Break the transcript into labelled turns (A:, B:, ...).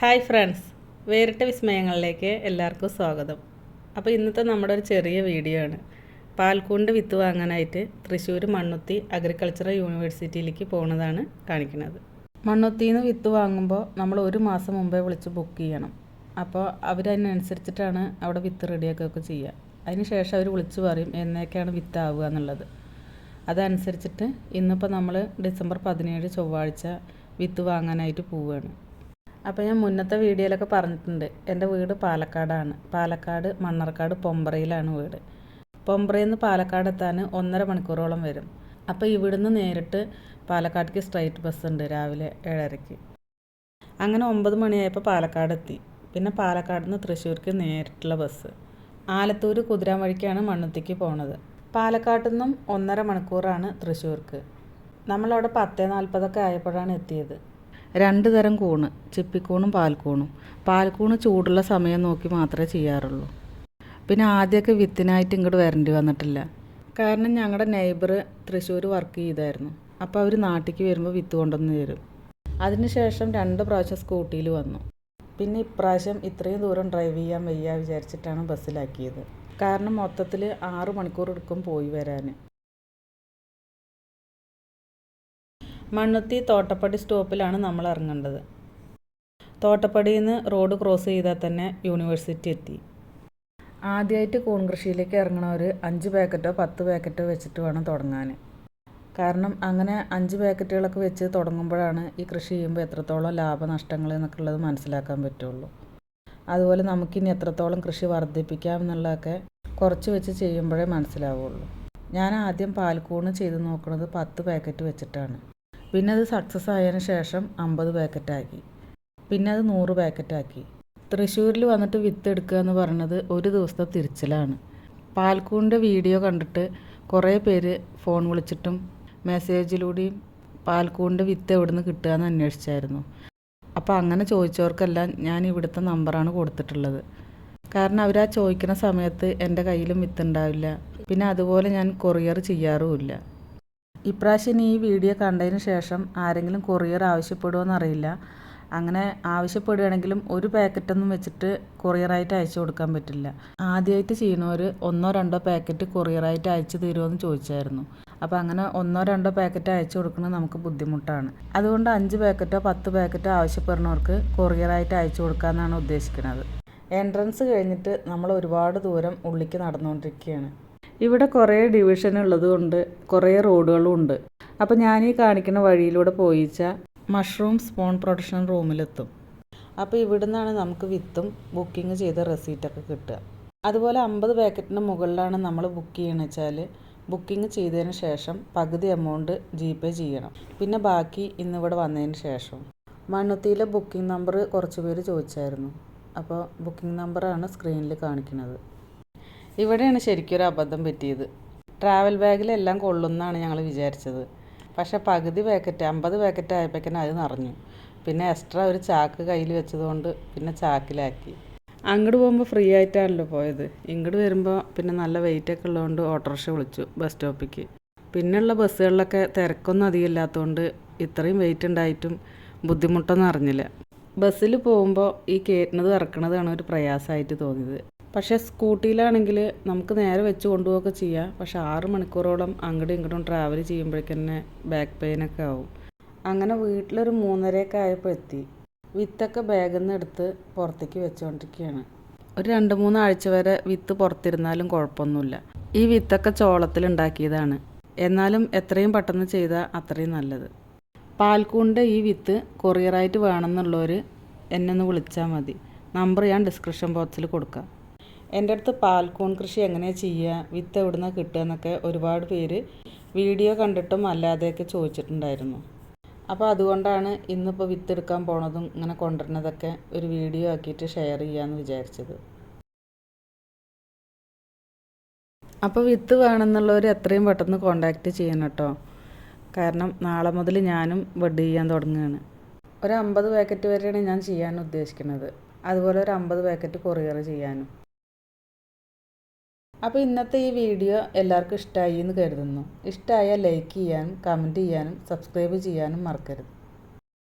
A: Hi friends വേറിട്ട വിസ്മയങ്ങളിലേക്ക് എല്ലാവർക്കും സ്വാഗതം. അപ്പോൾ ഇന്നത്തെ നമ്മുടെ ഒരു ചെറിയ വീഡിയോ ആണ്. പാൽക്കൂണ്ട് വിത്ത് വാങ്ങാനായിട്ട് തൃശ്ശൂർ മണ്ണുത്തി അഗ്രികൾച്ചറൽ യൂണിവേഴ്സിറ്റിയിലേക്ക് പോകുന്നതാണ് കാണിക്കുന്നത്. മണ്ണുത്തിയിൽ നിന്ന് വിത്ത് വാങ്ങുമ്പോൾ നമ്മൾ ഒരു മാസം മുമ്പേ വിളിച്ച് ബുക്ക് ചെയ്യണം. അപ്പോൾ അവരതിനനുസരിച്ചിട്ടാണ് അവിടെ വിത്ത് റെഡിയാക്കുകയൊക്കെ ചെയ്യുക. അതിന് ശേഷം അവർ വിളിച്ച് പറയും എന്നേക്കാണ് വിത്ത് ആവുക എന്നുള്ളത്. അതനുസരിച്ചിട്ട് ഇന്നിപ്പോൾ നമ്മൾ ഡിസംബർ പതിനേഴ് ചൊവ്വാഴ്ച വിത്ത് വാങ്ങാനായിട്ട് പോവുകയാണ്. അപ്പോൾ ഞാൻ മുന്നത്തെ വീഡിയോയിലൊക്കെ പറഞ്ഞിട്ടുണ്ട്. എന്റെ വീട് പാലക്കാടാണ്. പാലക്കാട് മണ്ണർക്കാട് പൊമ്പറയിലാണ് വീട്. പൊമ്പറയിൽ നിന്ന് പാലക്കാട് എത്താൻ ഒന്നര മണിക്കൂറോളം വരും. അപ്പോൾ ഇവിടുന്ന് നേരിട്ട് പാലക്കാട്ടേക്ക് സ്ട്രൈറ്റ് ബസ് ഉണ്ട് രാവിലെ ഏഴരയ്ക്ക്. അങ്ങനെ ഒമ്പത് മണിയായപ്പോൾ പാലക്കാട് എത്തി. പിന്നെ പാലക്കാട് നിന്ന് തൃശ്ശൂർക്ക് നേരിട്ടുള്ള ബസ്. ആലത്തൂർ കുതിരാൻ വഴിക്കാണ് മണ്ണുത്തിക്ക് പോണത്. പാലക്കാട്ടിൽ നിന്നും ഒന്നര മണിക്കൂറാണ് തൃശ്ശൂർക്ക്. നമ്മളവിടെ പത്തേ നാൽപ്പതൊക്കെ ആയപ്പോഴാണ് എത്തിയത്. രണ്ട് തരം കൂണ് ചിപ്പിക്കൂണും പാൽക്കൂണും. പാൽക്കൂണ് ചൂടുള്ള സമയം നോക്കി മാത്രമേ ചെയ്യാറുള്ളൂ. പിന്നെ ആദ്യമൊക്കെ വിത്തിനായിട്ട് ഇങ്ങോട്ട് വരേണ്ടി വന്നിട്ടില്ല. കാരണം ഞങ്ങളുടെ നെയ്ബർ തൃശ്ശൂർ വർക്ക് ചെയ്തായിരുന്നു. അപ്പോൾ അവർ നാട്ടിലേക്ക് വരുമ്പോൾ വിത്ത് കൊണ്ടുവന്ന് തരും. അതിനുശേഷം രണ്ട് പ്രാവശ്യം സ്കൂട്ടിയിൽ വന്നു. പിന്നെ ഇപ്രാവശ്യം ഇത്രയും ദൂരം ഡ്രൈവ് ചെയ്യാൻ വയ്യ വിചാരിച്ചിട്ടാണ് ബസ്സിലാക്കിയത്. കാരണം മൊത്തത്തിൽ ആറ് മണിക്കൂർ എടുക്കും പോയി വരാൻ മണ്ണുത്തി തോട്ടപ്പടി സ്റ്റോപ്പിലാണ് നമ്മൾ ഇറങ്ങേണ്ടത്. തോട്ടപ്പടിയിൽ നിന്ന് റോഡ് ക്രോസ് ചെയ്താൽ തന്നെ യൂണിവേഴ്സിറ്റി എത്തി. ആദ്യമായിട്ട് കൂൺ കൃഷിയിലേക്ക് ഇറങ്ങണവർ അഞ്ച് പാക്കറ്റോ പത്ത് പാക്കറ്റോ വെച്ചിട്ട് വേണം തുടങ്ങാൻ. കാരണം അങ്ങനെ അഞ്ച് പാക്കറ്റുകളൊക്കെ വെച്ച് തുടങ്ങുമ്പോഴാണ് ഈ കൃഷി ചെയ്യുമ്പോൾ എത്രത്തോളം ലാഭനഷ്ടങ്ങൾ എന്നൊക്കെ ഉള്ളത് മനസ്സിലാക്കാൻ പറ്റുള്ളൂ. അതുപോലെ നമുക്കിനി എത്രത്തോളം കൃഷി വർദ്ധിപ്പിക്കാം എന്നുള്ളതൊക്കെ കുറച്ച് വെച്ച് ചെയ്യുമ്പോഴേ മനസ്സിലാവുള്ളൂ. ഞാൻ ആദ്യം പാൽക്കൂണ് ചെയ്ത് നോക്കുന്നത് പത്ത് പാക്കറ്റ് വെച്ചിട്ടാണ്. പിന്നെ അത് സക്സസ് ആയതിന് ശേഷം അമ്പത് പാക്കറ്റാക്കി പിന്നെ അത് നൂറ് പാക്കറ്റാക്കി തൃശ്ശൂരിൽ വന്നിട്ട് വിത്ത് എടുക്കുക എന്ന് പറയുന്നത് ഒരു ദിവസത്തെ തിരിച്ചിലാണ്. പാൽക്കൂണിന്റെ വീഡിയോ കണ്ടിട്ട് കുറേ പേര് ഫോൺ വിളിച്ചിട്ടും മെസ്സേജിലൂടെയും പാൽക്കൂണിന്റെ വിത്ത് എവിടെ നിന്ന് കിട്ടുക എന്ന് അന്വേഷിച്ചായിരുന്നു. അപ്പോൾ അങ്ങനെ ചോദിച്ചവർക്കെല്ലാം ഞാൻ ഇവിടുത്തെ നമ്പറാണ് കൊടുത്തിട്ടുള്ളത്. കാരണം അവർ ആ ചോദിക്കുന്ന സമയത്ത് എന്റെ കയ്യിലും വിത്ത് ഉണ്ടാവില്ല. പിന്നെ അതുപോലെ ഞാൻ കൊറിയർ ചെയ്യാറുമില്ല. ഇപ്രാവശ്യം ഈ വീഡിയോ കണ്ടതിന് ശേഷം ആരെങ്കിലും കൊറിയർ ആവശ്യപ്പെടുമോ അറിയില്ല. അങ്ങനെ ആവശ്യപ്പെടുകയാണെങ്കിലും ഒരു പാക്കറ്റൊന്നും വെച്ചിട്ട് കൊറിയറായിട്ട് അയച്ചു കൊടുക്കാൻ പറ്റില്ല. ആദ്യമായിട്ട് ചെയ്യുന്നവർ ഒന്നോ രണ്ടോ പാക്കറ്റ് കൊറിയറായിട്ട് അയച്ചു തരുമോ എന്ന് ചോദിച്ചായിരുന്നു. അപ്പോൾ അങ്ങനെ ഒന്നോ രണ്ടോ പാക്കറ്റ് അയച്ചു കൊടുക്കുന്നത് നമുക്ക് ബുദ്ധിമുട്ടാണ്. അതുകൊണ്ട് അഞ്ച് പാക്കറ്റോ പത്ത് പാക്കറ്റോ ആവശ്യപ്പെടുന്നവർക്ക് കൊറിയറായിട്ട് അയച്ചു കൊടുക്കാമെന്നാണ് ഉദ്ദേശിക്കുന്നത് എൻട്രൻസ് കഴിഞ്ഞിട്ട് നമ്മൾ ഒരുപാട് ദൂരം ഉള്ളിക്ക് നടന്നുകൊണ്ടിരിക്കുകയാണ്. ഇവിടെ കുറേ ഡിവിഷൻ ഉള്ളതുകൊണ്ട് കുറേ റോഡുകളും ഉണ്ട്. അപ്പോൾ ഞാൻ ഈ കാണിക്കുന്ന വഴിയിലൂടെ പോയിച്ച മഷ്റൂം സ്പോൺ പ്രൊഡക്ഷൻ റൂമിലെത്തും അപ്പോൾ ഇവിടുന്നാണ് നമുക്ക് വിത്തും ബുക്കിംഗ് ചെയ്ത റെസീറ്റൊക്കെ കിട്ടുക. അതുപോലെ അമ്പത് പാക്കറ്റിന് മുകളിലാണ് നമ്മൾ ബുക്ക് ചെയ്യണമെന്ന് വെച്ചാൽ ബുക്കിംഗ് ചെയ്തതിന് ശേഷം പകുതി എമൗണ്ട് ജി പേ ചെയ്യണം. പിന്നെ ബാക്കി ഇന്നിവിടെ വന്നതിന് ശേഷം. മണ്ണുത്തിയിലെ ബുക്കിംഗ് നമ്പർ കുറച്ച് പേര് ചോദിച്ചായിരുന്നു. അപ്പോൾ ബുക്കിംഗ് നമ്പറാണ് സ്ക്രീനിൽ കാണിക്കുന്നത്. ഇവിടെയാണ് ശരിക്കും ഒരു അബദ്ധം പറ്റിയത്. ട്രാവൽ ബാഗിലെല്ലാം കൊള്ളുന്നാണ് ഞങ്ങൾ വിചാരിച്ചത്. പക്ഷേ പകുതി പാക്കറ്റ് അമ്പത് പാക്കറ്റ് ആയപ്പോഴേക്കും അത് നിറഞ്ഞു. പിന്നെ എക്സ്ട്രാ ഒരു ചാക്ക് കയ്യിൽ വെച്ചതുകൊണ്ട് പിന്നെ ചാക്കിലാക്കി. അങ്ങോട്ട് പോകുമ്പോൾ ഫ്രീ ആയിട്ടാണല്ലോ പോയത്. ഇങ്ങോട്ട് വരുമ്പോൾ പിന്നെ നല്ല വെയിറ്റ് ഒക്കെ ഉള്ളതുകൊണ്ട് ഓട്ടോറിക്ഷ വിളിച്ചു ബസ് സ്റ്റോപ്പിക്ക് പിന്നെയുള്ള ബസ്സുകളിലൊക്കെ തിരക്കൊന്നും അധികം ഇല്ലാത്തതുകൊണ്ട് ഇത്രയും വെയിറ്റ് ഉണ്ടായിട്ടും ബുദ്ധിമുട്ടൊന്നും അറിഞ്ഞില്ല. ബസ്സിൽ പോകുമ്പോൾ ഈ കയറ്റുന്നത് ഇറക്കണതാണ് ഒരു പ്രയാസമായിട്ട് തോന്നിയത്. പക്ഷേ സ്കൂട്ടിയിലാണെങ്കിൽ നമുക്ക് നേരെ വെച്ച് കൊണ്ടുപോകൊക്കെ ചെയ്യാം. പക്ഷേ ആറ് മണിക്കൂറോളം അങ്ങോട്ടും ഇങ്ങോട്ടും ട്രാവൽ ചെയ്യുമ്പോഴേക്കന്നെ ബാക്ക് പെയിനൊക്കെ ആവും. അങ്ങനെ വീട്ടിലൊരു മൂന്നരയൊക്കെ ആയപ്പോൾ എത്തി. വിത്തൊക്കെ ബാഗിൽ നിന്ന് എടുത്ത് പുറത്തേക്ക് വെച്ചുകൊണ്ടിരിക്കുകയാണ് ഒരു രണ്ട് മൂന്നാഴ്ച വരെ വിത്ത് പുറത്തിരുന്നാലും കുഴപ്പമൊന്നുമില്ല. ഈ വിത്തൊക്കെ ചോളത്തിൽ ഉണ്ടാക്കിയതാണ്. എന്നാലും എത്രയും പെട്ടെന്ന് ചെയ്താൽ അത്രയും നല്ലത്. പാൽക്കൂണിന്റെ ഈ വിത്ത് കൊറിയറായിട്ട് വേണമെന്നുള്ളവർ എന്നെ ഒന്ന് വിളിച്ചാൽ മതി. നമ്പർ ഞാൻ ഡിസ്ക്രിപ്ഷൻ ബോക്സിൽ കൊടുക്കാം. എന്റെ അടുത്ത് പാൽക്കൂൺ കൃഷി എങ്ങനെ ചെയ്യുക വിത്ത് എവിടെ നിന്ന് കിട്ടുക എന്നൊക്കെ ഒരുപാട് പേര് വീഡിയോ കണ്ടിട്ടും അല്ലാതെയൊക്കെ ചോദിച്ചിട്ടുണ്ടായിരുന്നു. അപ്പോൾ അതുകൊണ്ടാണ് ഇന്നിപ്പോൾ വിത്ത് എടുക്കാൻ പോണതും ഇങ്ങനെ കൊണ്ടുവരുന്നതൊക്കെ ഒരു വീഡിയോ ആക്കിയിട്ട് ഷെയർ ചെയ്യാമെന്ന് വിചാരിച്ചത്. അപ്പോൾ വിത്ത് വേണമെന്നുള്ളവർ എത്രയും പെട്ടെന്ന് കോണ്ടാക്റ്റ് ചെയ്യണം കേട്ടോ. കാരണം നാളെ മുതൽ ഞാനും ബഡ് ചെയ്യാൻ തുടങ്ങുകയാണ്. ഒരു അമ്പത് പാക്കറ്റ് വരെയാണ് ഞാൻ ചെയ്യാൻ ഉദ്ദേശിക്കുന്നത്. അതുപോലെ ഒരു അമ്പത് പാക്കറ്റ് കൊറിയർ ചെയ്യാനും. അപ്പോൾ ഇന്നത്തെ ഈ വീഡിയോ എല്ലാവർക്കും ഇഷ്ടമായി എന്ന് കരുതുന്നു. ഇഷ്ടമായാൽ ലൈക്ക് ചെയ്യാനും കമന്റ് ചെയ്യാനും സബ്സ്ക്രൈബ് ചെയ്യാനും മറക്കരുത്.